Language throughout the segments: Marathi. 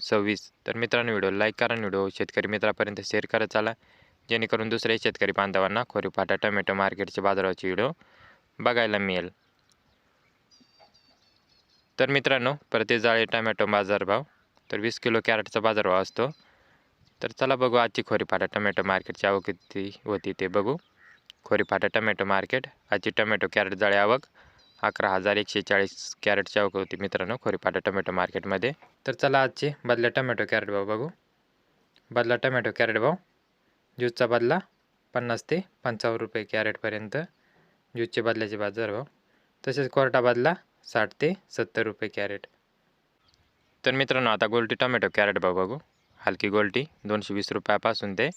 सव्वीस. तर मित्रांनो व्हिडिओ लाईक करा आणि व्हिडिओ शेतकरी मित्रापर्यंत शेअर करत चाला जेणेकरून दुसऱ्या शेतकरी बांधवांना खोरीपाटा टोमॅटो मार्केटच्या बाजाराचे व्हिडिओ बघायला मिळेल. तर मित्रांनो प्रति जाळे टोमॅटो बाजारभाव. तर वीस किलो कॅरेटचा बाजारभाव असतो. तर चला बघू आजची खोरीपाटा टोमॅटो मार्केटची आवक किती होती ते बघू. खोरीपाटा टोमॅटो मार्केट आजची टोमॅटो कॅरेट जाळे आवक अकरा हजार एकशे चाळीस कॅरेटची आवक होती मित्रांनो खोरीपाटा टोमॅटो मार्केटमध्ये. तर चला आजचे बदल्या टोमॅटो कॅरेट भाव बघू. बदला टोमॅटो कॅरेट भाव. ज्यूसचा बदला पन्नास ते पंचावन्न रुपये कॅरेटपर्यंत. ज्यूसचे बदल्याचे बाजारभाव तसेच कोरटा बदला साठ ते सत्तर रुपये कॅरेट. तर मित्रांनो आता गोल्टी टोमॅटो कॅरेट भाव बघू. हलकी गोल्टी दोनशे वीस रुपयापासून ते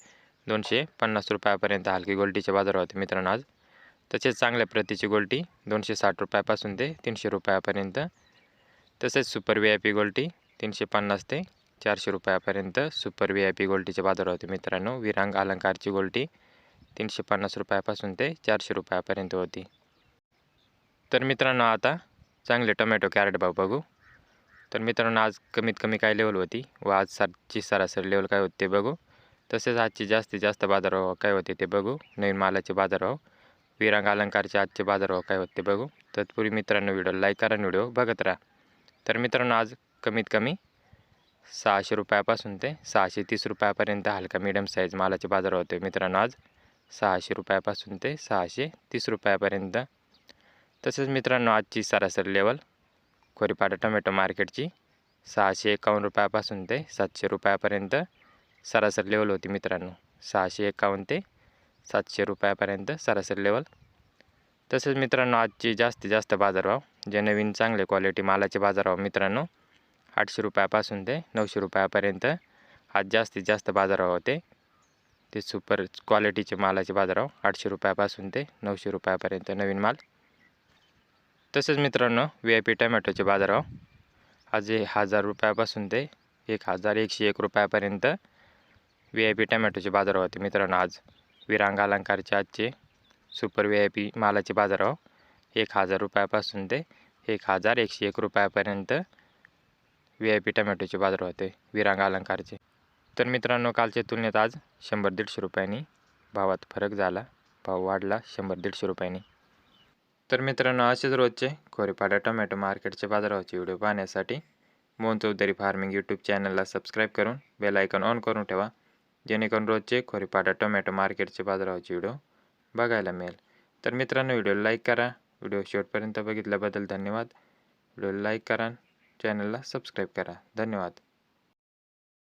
दोनशे पन्नास रुपयापर्यंत हलकी गोल्टीचे बाजार होते मित्रांनो आज. तसेच चांगल्या प्रतीची गोल्टी दोनशे साठ रुपयापासून ते तीनशे रुपयापर्यंत. तसेच सुपर व्ही आय पी गोल्टी तीनशे पन्नास ते चारशे रुपयापर्यंत सुपर व्ही आय पी गोल्टीचे बाजार होते मित्रांनो विरांग अलंकारची गोल्टी तीनशे पन्नास रुपयापासून ते चारशे रुपयापर्यंत होती. तर मित्रांनो आता चांगले टोमॅटो कॅरेट भाव बघू. तर मित्रांनो आज कमीत कमी काय लेवल होती? व आज सातची सरासरी लेवल काय होते ते बघू. तसेच आजची जास्तीत जास्त बाजारभाव काय होते ते बघू. नवीन मालाचे बाजारभाव विरांग अलंकारचे आजचे बाजारभाव काय होते बघू. तत्पूर्वी मित्रांनो व्हिडिओ लाईक करा आणि व्हिडिओ बघत राहा. तर मित्रांनो आज कमीत कमी सहाशे रुपयापासून ते सहाशे तीस रुपयापर्यंत हलका मिडियम साईज मालाचे बाजार होते. मित्रांनो आज सहाशे रुपयापासून ते सहाशे तीस रुपयापर्यंत. तसेच मित्रांनो आजची सरासरी लेवल खोरीपाटा टोमॅटो मार्केटची सहाशे एकावन्न रुपयापासून ते सातशे रुपयापर्यंत सरासरी लेवल होती मित्रांनो. सहाशे एकावन्न ते सातशे रुपयापर्यंत सरासरी लेवल तसेच मित्रांनो आजची जास्तीत जास्त बाजारभाव जे नवीन चांगले क्वालिटी मालाचे बाजारभाव मित्रांनो आठशे रुपयापासून ते नऊशे रुपयापर्यंत आज जास्तीत जास्त बाजारभाव होते. ते सुपर क्वालिटीचे मालाचे बाजारभाव आठशे रुपयापासून ते नऊशे रुपयापर्यंत नवीन माल. तसेच मित्रांनो व्ही आय पी टमॅटोचे बाजारभाव आज हे हजार रुपयापासून ते एक हजार एकशे एक रुपयापर्यंत व्ही आय पी टमॅटोचे बाजारभाव होते मित्रांनो आज. विरांग अलंकारचे आजचे सुपर व्ही आय पी मालाचे बाजारभाव एक हजार रुपयापासून ते एक हजार एकशे एक रुपयापर्यंत व्ही आय पी टमॅटोचे बाजार होते विरांग अलंकारचे. तर मित्रांनो कालच्या तुलनेत आज शंभर दीडशे रुपयांनी भावात फरक झाला भाव वाढला शंभर दीडशे रुपयांनी. तर मित्रांनो असेच रोजचे खोरेपाड्या टोमॅटो मार्केटचे बाजाराचे व्हिडिओ पाहण्यासाठी मोहन चौधरी फार्मिंग यूट्यूब चॅनलला सबस्क्राईब करून बेल आयकॉन ऑन करून ठेवा. जेणेकरून रोजचे खोरीपाटा टोमॅटो मार्केटचे बाजाराचे व्हिडिओ बघायला मिळेल. तर मित्रांनो व्हिडिओ लाईक करा. व्हिडिओ शेवटपर्यंत बघितल्याबद्दल धन्यवाद. व्हिडिओ लाईक करा. चॅनलला सबस्क्राईब करा. धन्यवाद.